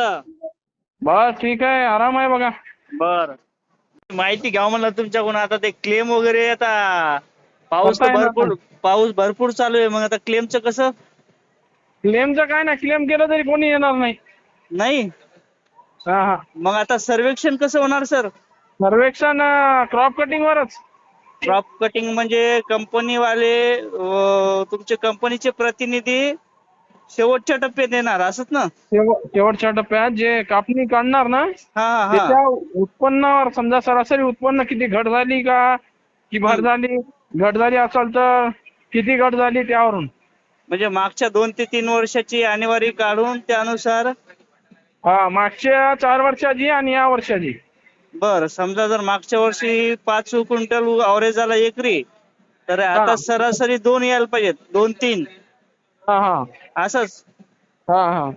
आपलं? बस ठीक आहे आराम आहे बघा. बर. माहिती घ्यावं म्हणलं तुमच्याकडून आता ते क्लेम वगैरे आता पाऊस तर भरपूर पाऊस भरपूर चालू आहे मग आता क्लेमचं कसं? क्लेमचं काय ना क्लेम केलं तरी कोणी येणार नाही. नाही? हा हा. मग आता सर्वेक्षण कसं होणार सर? सर्वेक्षण क्रॉप कटिंग वरच. क्रॉप कटिंग म्हणजे कंपनीवाले अं, तुमचे कंपनीचे प्रतिनिधी शेवटच्या टप्प्यात येणार असंच ना? शेव- शेवटच्या टप्प्यात जे कापणी काढणार ना हा हा. त्याच्या उत्पन्नावर समजा सरासरी उत्पन्न किती घट झाली का? की भर झाली? घट झाली असेल तर किती घट झाली त्यावरून? म्हणजे मागच्या दोन ते तीन वर्षाची आणेवारी काढून त्यानुसार? हा मागच्या चार वर्षाची आणि या वर्षाची. बर समजा जर मागच्या वर्षी पाच क्विंटल अवरेज आला एकरी तर आता हा. सरासरी दोन यायला पाहिजेत दोन तीन. हा हा. असंच. हा हा.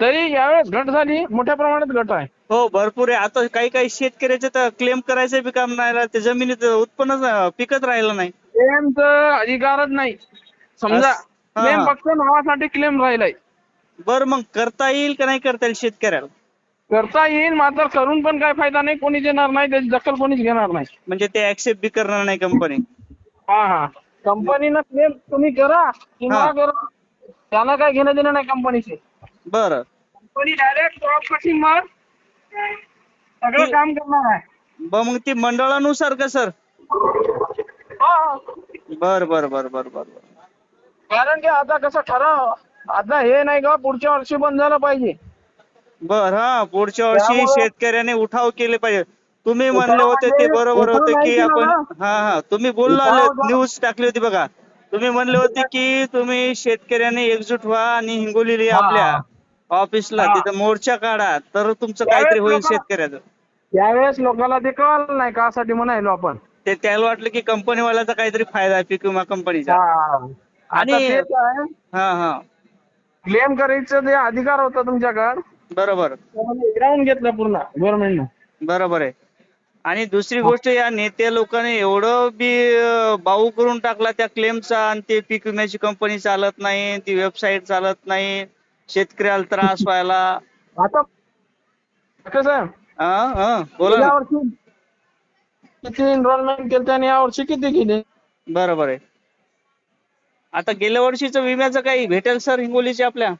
तरी यावेळेस घट झाली मोठ्या प्रमाणात घट आहे. हो भरपूर आहे. आता काही काही शेतकऱ्याचे तर क्लेम करायचं बी काम नाही राहिलं. ते जमिनीत उत्पन्न पिकत राहिलं नाही. क्लेमचं अधिकारच नाही. समजा अस- हा, क्लेम. फक्त नावासाठी क्लेम राहिलाय. बर मग करता येईल का नाही करता येईल शेतकऱ्याला? करता येईल मात्र करून पण काय फायदा नाही. कोणी देणार नाही त्याची दखल कोणीच घेणार नाही. म्हणजे ते ऍक्सेप्ट बी करणार नाही कंपनी हा हा. कंपनीनं क्लेम तुम्ही करा किंवा हा. करा. त्याला काय घेणं देणं नाही कंपनीचे बर. कंपनी डायरेक्ट क्रॉप कटिंग वर सगळं काम करणार आहे. ब मग ती मंडळानुसार का सर? हा. बर बर बर बर बर बर. कारण की आता कसं ठराव आता हे नाही का पुढच्या वर्षी बंद झालं पाहिजे. बर हा पुढच्या वर्षी त्यामुळं- शेतकऱ्याने उठाव केले पाहिजे. तुम्ही म्हणले होते ते म्हणजे बरोबर उठाव होते नाही की केला आपण. हा हा. तुम्ही बोलला उठाव- न्यूज टाकली होती बघा. तुम्ही म्हणले होते की तुम्ही शेतकऱ्याने एकजूट व्हा आणि हिंगोली हा. आपल्या ऑफिसला हा. तिथं मोर्चा काढा तर तुमचं काहीतरी होईल शेतकऱ्याचं. त्यावेळेस लोकांना ते कळलं नाही कासाठी म्हणायलो आपण. ते त्याला वाटलं की कंपनीवाल्याचा काहीतरी फायदा आहे पीक विमा कंपनीचा. आणि- हा हा. क्लेम करायचं जे अधिकार होता तुमच्याकडे. बरोबर. हिरावून घेतलं पूर्ण गव्हर्नमेंटनं बरोबर आहे. आणि दुसरी गोष्ट या नेत्या लोकांनी एवढं बी बाऊ करून टाकला त्या क्लेमचा आणि ते पीक विम्याची कंपनी चालत नाही ती वेबसाईट चालत नाही शेतकऱ्याला त्रास व्हायला. आता हा हा बोला गेल्या ना वर्षी किती एनरोलमेंट केलं आणि या वर्षी किती केले बरोबर आहे. आता गेल्या वर्षीचं विम्याचं काही भेटेल सर हिंगोलीचे आपल्या?